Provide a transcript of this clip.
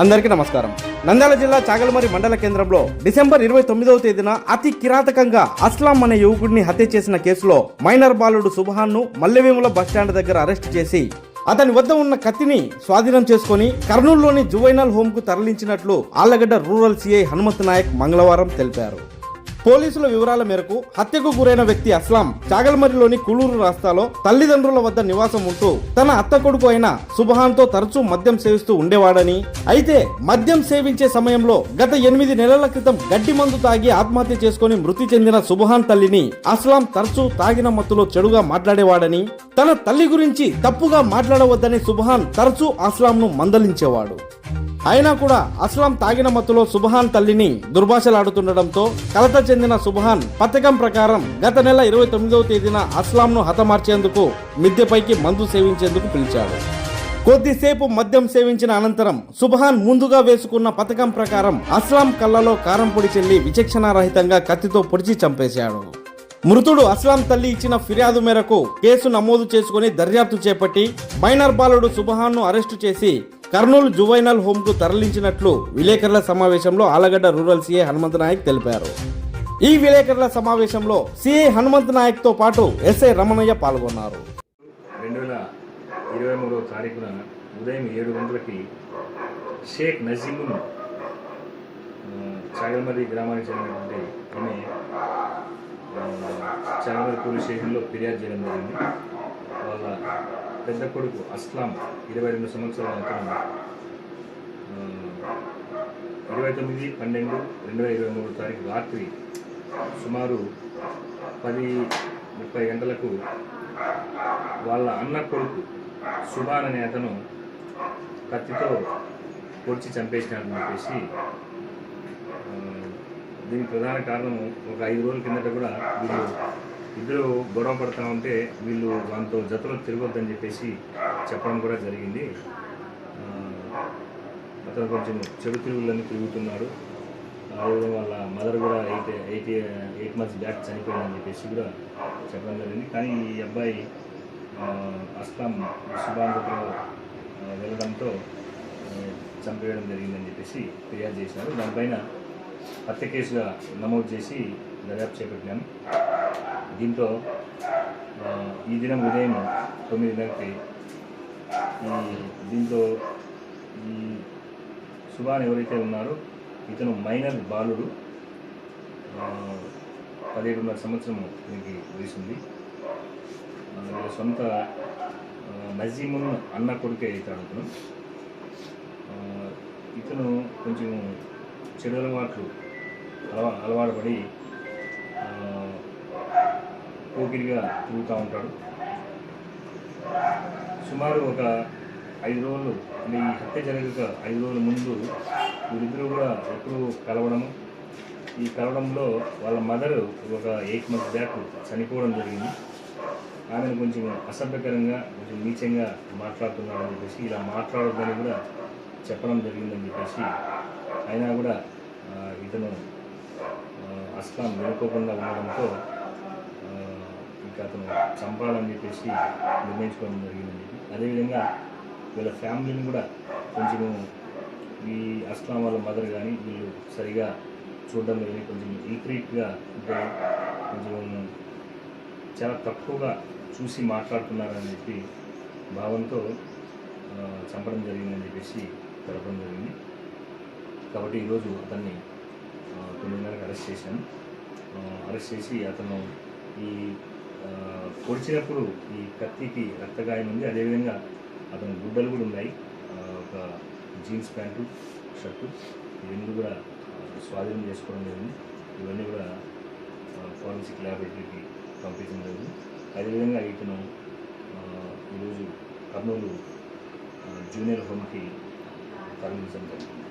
అందరికీ నమస్కారం. నంద్యాల జిల్లా చాగలమరి మండల కేంద్రంలో డిసెంబర్ ఇరవై తొమ్మిదవ తేదీన అతి కిరాతకంగా అస్లాం అనే యువకుడిని హత్య చేసిన కేసులో మైనర్ బాలుడు సుబహాన్ను మల్లెవేముల బస్టాండ్ దగ్గర అరెస్ట్ చేసి అతని వద్ద ఉన్న కత్తిని స్వాధీనం చేసుకుని కర్నూలులోని జువైనల్ హోమ్కు తరలించినట్లు ఆళ్ళగడ్డ రూరల్ సిఐ హనుమంత్ నాయక్ మంగళవారం తెలిపారు. పోలీసుల వివరాల మేరకు హత్యకు గురైన వ్యక్తి అస్లాం చాగల్మరిలోని కులూరు రాస్తాలో తల్లిదండ్రుల వద్ద నివాసం ఉంటూ తన అత్త కొడుకు అయిన సుబహాన్తో తరచూ మద్యం సేవిస్తూ ఉండేవాడని అయితే మద్యం సేవించే సమయంలో గత ఎనిమిది నెలల క్రితం గడ్డి మందు తాగి ఆత్మహత్య చేసుకుని మృతి చెందిన సుబహాన్ తల్లిని అస్లాం తరచూ తాగిన మత్తులో చెడుగా మాట్లాడేవాడని తన తల్లి గురించి తప్పుగా మాట్లాడవద్దని సుబహాన్ తరచూ అస్లాంను మందలించేవాడు. అయినా కూడా అస్లాం తాగిన మత్తులో సుబహాన్ తల్లిని దుర్భాషలాడుతుండటంతో కలత చెందిన సుబహాన్ పథకం ప్రకారం గత నెల ఇరవై తొమ్మిదవ తేదీన అస్లాంను హతమార్చేందుకు మిద్దెపైకి మందు సేవించేందుకు పిలిచాడు కొద్దిసేపు మద్యం సేవించిన అనంతరం సుబహాన్ ముందుగా వేసుకున్న పథకం ప్రకారం అస్లాం కళ్ళలో కారం పొడి చెల్లి విచక్షణారహితంగా కత్తితో పొడిచి చంపేశాడు. మృతుడు అస్లాం తల్లి ఇచ్చిన ఫిర్యాదు మేరకు కేసు నమోదు చేసుకుని దర్యాప్తు చేపట్టి మైనర్ బాలుడు సుబహాన్ను అరెస్టు చేసి కర్నూలు జువైనల్ హోమ్కు తరలించినట్లు విలేకరుల సమావేశంలో ఆలగడ్డ రూరల్ సీఏ హనుమంత్ నాయక్ తెలిపారు. ఈ విలేకరుల సమావేశంలో సీఏ హనుమంత్ నాయక్తో పాటు ఎస్ఐ రమణయ్య పాల్గొన్నారు. రెండు వేల ఇరవై మూడవ తారీఖున ఉదయం ఏడు గంటలకి షేక్ నజీమున్ ఆ, గ్రామానికి చెందినటువంటి ఆమె ఆ, పోలీస్ స్టేషన్లో ఫిర్యాదు చేయడం జరిగింది. వాళ్ళ పెద్ద కొడుకు అస్లాం ఇరవై రెండు సంవత్సరాల అతను ఇరవై తొమ్మిది పన్నెండు రెండు వేల ఇరవై మూడు తారీఖు రాత్రి సుమారు పది ముప్పై గంటలకు వాళ్ళ అన్న కొడుకు సుభాన్ అనే అతను కత్తితో పొడిచి చంపేసినాడని చెప్పేసి దీనికి ప్రధాన కారణం ఒక ఐదు రోజుల కిందట కూడా వీళ్ళు ఇద్దరు గొడవ పడతా ఉంటే వీళ్ళు దాంతో జతలో తిరగొద్దని చెప్పేసి చెప్పడం కూడా జరిగింది. అతను కొంచెం చెడు తిరుగులని తిరుగుతున్నాడు. అదేవిధంగా వాళ్ళ మదర్ కూడా eight eight eight months back చనిపోయిందని చెప్పేసి కూడా చెప్పడం జరిగింది. కానీ ఈ అబ్బాయి ఆ, శుభాంధ్రలో సుబాంధ్రతో వెళ్ళడంతో చంపేయడం జరిగిందని చెప్పేసి ఫిర్యాదు చేశారు. దానిపైన హత్య కేసుగా నమోదు చేసి దర్యాప్తు చేపట్టాము దీంతో ఈ దినం ఉదయం తొమ్మిదిన్నరకి ఈ దీంతో ఈ సుభాన్ ఎవరైతే ఉన్నారో ఇతను మైనర్ బాలుడు. పదిహేడున్నర సంవత్సరం దీనికి వేసింది సొంత ఆ, నజీమున్ అన్న కొడుకే అవుతాడు ఇతను ఇతను కొంచెం చెడు అలవాట్లు అలవా అలవాటు పడి పోకిరిగా తిరుగుతూ ఉంటాడు. సుమారు ఒక ఐదు రోజులు అంటే ఈ హత్య జరగక ఐదు రోజుల ముందు వీరిద్దరూ కూడా ఎప్పుడూ కలవడము. ఈ కలవడంలో వాళ్ళ మదర్ ఒక ఎయిట్ మంత్స్ బ్యాక్ చనిపోవడం జరిగింది. ఆమెను కొంచెం అసభ్యకరంగా కొంచెం నీచంగా మాట్లాడుతున్నాడని చెప్పేసి ఇలా మాట్లాడొద్దని కూడా చెప్పడం జరిగిందని చెప్పేసి అయినా కూడా ఇతను అస్లాం వెనుకోకుండా ఉండడంతో ఇంకా అతను చంపాలని చెప్పేసి నిర్ణయించుకోవడం జరిగిందని అదేవిధంగా వీళ్ళ ఫ్యామిలీని కూడా కొంచెము ఈ అస్లాం వాళ్ళ మదర్ కానీ వీళ్ళు సరిగా చూడడం కానీ కొంచెం ఈక్రీట్గా అంటే కొంచెం చాలా తక్కువగా చూసి మాట్లాడుతున్నారని చెప్పి భావంతో చంపడం జరిగిందని చెప్పేసి తెలపడం జరిగింది. కాబట్టి ఈరోజు అతన్ని తొమ్మిదిన్నరకు అరెస్ట్ చేశాను. అరెస్ట్ చేసి అతను ఈ పొడిచినప్పుడు ఈ కత్తికి రక్తగాయం ఉంది. అదేవిధంగా అతను గుడ్డలు కూడా ఉన్నాయి. ఒక జీన్స్ ప్యాంటు షర్టు ఇవన్నీ కూడా స్వాధీనం చేసుకోవడం జరిగింది. ఇవన్నీ కూడా ఫారెన్సిక్ ల్యాబొరేటరీకి పంపించడం జరిగింది. అదేవిధంగా ఇతను ఈరోజు కర్నూలు జూనియర్ హోమ్కి తరలించడం జరిగింది.